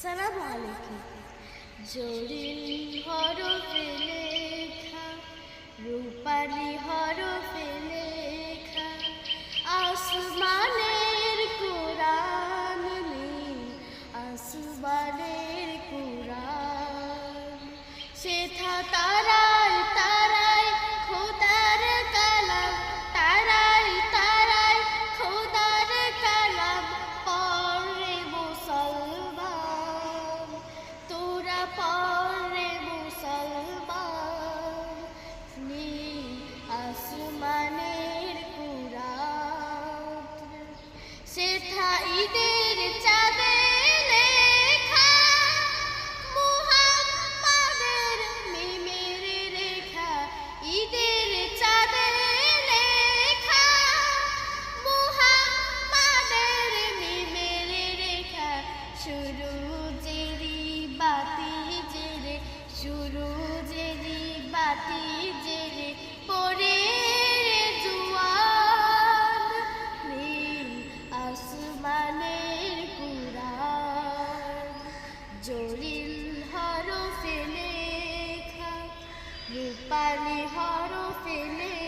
সালাম আলাইকুম। জরিল হরফে লেখা, রূপালি হরফে লেখা, আসমানের কোরআন নীল আসমানের কোরআন। সেথা তারায় আসমানের জরিল হরফে লেখা রূপালি হরফে লেখা আসমান